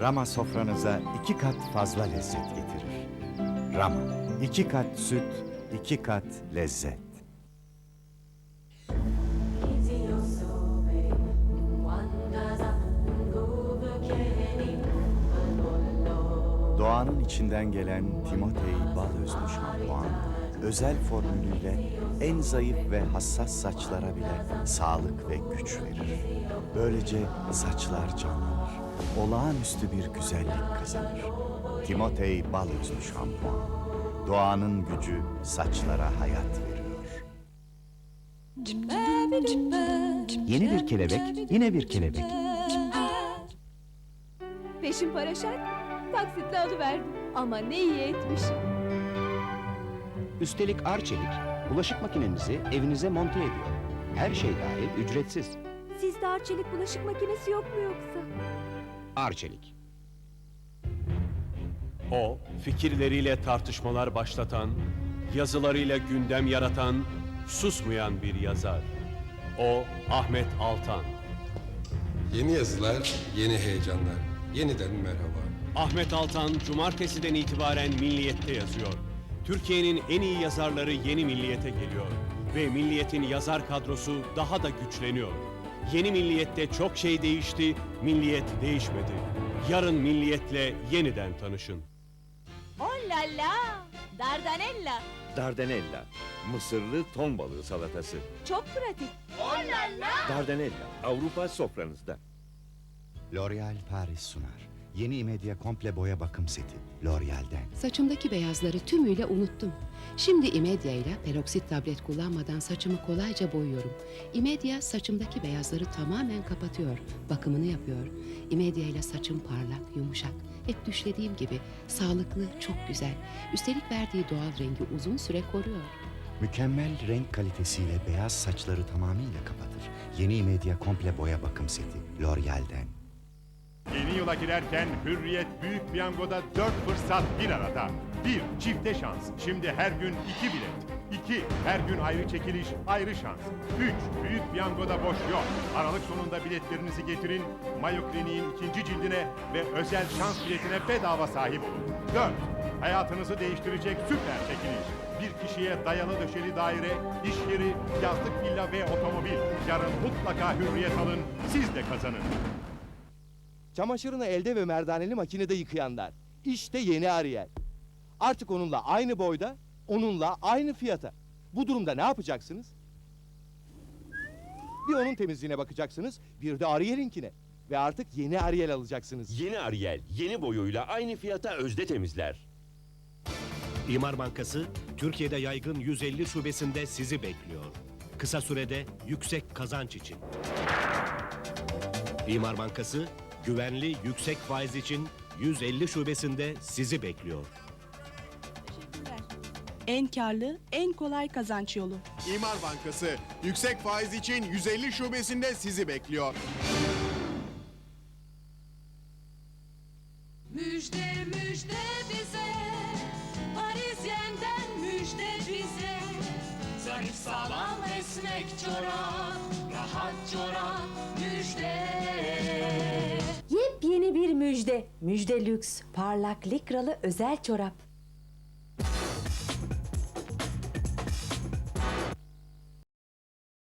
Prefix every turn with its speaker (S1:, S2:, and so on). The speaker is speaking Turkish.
S1: Rama sofranıza iki kat fazla lezzet getirir. Rama, iki kat süt, iki kat lezzet. Doğanın içinden gelen Timotei Balözlü şampuan, özel formülüyle en zayıf ve hassas saçlara bile sağlık ve güç verir. Böylece saçlar canlanır, olağanüstü bir güzellik kazanır. Timotei Balözlü şampuan, doğanın gücü saçlara hayat veriyor.
S2: Yeni bir kelebek, yine bir kelebek.
S3: Peşin para şart, taksitle alıverdim. Ama ne iyi etmişim.
S2: Üstelik Arçelik, bulaşık makinenizi evinize monte ediyor. Her şey dahil ücretsiz.
S3: Sizde Arçelik bulaşık makinesi yok mu yoksa?
S2: Arçelik.
S4: O, fikirleriyle tartışmalar başlatan, yazılarıyla gündem yaratan, susmayan bir yazar. O, Ahmet Altan.
S5: Yeni yazılar, yeni heyecanlar. Yeniden merhaba.
S4: Ahmet Altan, cumartesiden itibaren Milliyet'te yazıyor. Türkiye'nin en iyi yazarları yeni Milliyet'e geliyor. Ve Milliyet'in yazar kadrosu daha da güçleniyor. Yeni Milliyet'te çok şey değişti, Milliyet değişmedi. Yarın Milliyet'le yeniden tanışın.
S3: Oh la la, Dardanella.
S6: Dardanella, Mısırlı ton balığı salatası.
S3: Çok pratik.
S6: Dardanella, Avrupa sofranızda.
S1: L'Oréal Paris sunar. Yeni İmedya komple boya bakım seti. L'Oréal'den.
S7: Saçımdaki beyazları tümüyle unuttum. Şimdi İmedya ile peroksit tablet kullanmadan saçımı kolayca boyuyorum. İmedya saçımdaki beyazları tamamen kapatıyor, bakımını yapıyor. İmedya ile saçım parlak, yumuşak. Hep düşlediğim gibi sağlıklı, çok güzel. Üstelik verdiği doğal rengi uzun süre koruyor.
S1: Mükemmel renk kalitesiyle beyaz saçları tamamıyla kapatır. Yeni İmedya komple boya bakım seti. L'Oréal'den.
S8: Yeni yıla girerken Hürriyet Büyük Piyango'da 4 fırsat bir arada. 1. Çifte şans. Şimdi her gün 2 bilet. 2. Her gün ayrı çekiliş, ayrı şans. 3. Büyük Piyango'da boş yok. Aralık sonunda biletlerinizi getirin. Mayo Klinik'in ikinci cildine ve özel şans biletine bedava sahip olun. 4. Hayatınızı değiştirecek süper çekiliş. Bir kişiye dayalı döşeli daire, iş yeri, yazlık villa ve otomobil. Yarın mutlaka hürriyet alın, siz de kazanın.
S9: Çamaşırını elde ve merdaneli makinede yıkayanlar. İşte yeni Ariel. Artık onunla aynı boyda, onunla aynı fiyata. Bu durumda ne yapacaksınız? Bir onun temizliğine bakacaksınız, bir de Ariel'inkine. Ve artık yeni Ariel alacaksınız.
S6: Yeni Ariel, yeni boyuyla aynı fiyata özde temizler.
S10: İmar Bankası, Türkiye'de yaygın 150 şubesinde sizi bekliyor. Kısa sürede yüksek kazanç için. İmar Bankası, güvenli yüksek faiz için 150 şubesinde sizi bekliyor.
S11: En karlı, en kolay kazanç yolu.
S8: İmar Bankası yüksek faiz için 150 şubesinde sizi bekliyor.
S3: Müjde müjde bize, Parisyen'den müjde bize. Zarif sağlam esnek çorap, rahat çorap müjde.
S12: Bir müjde. Müjde lüks, parlak likralı özel çorap.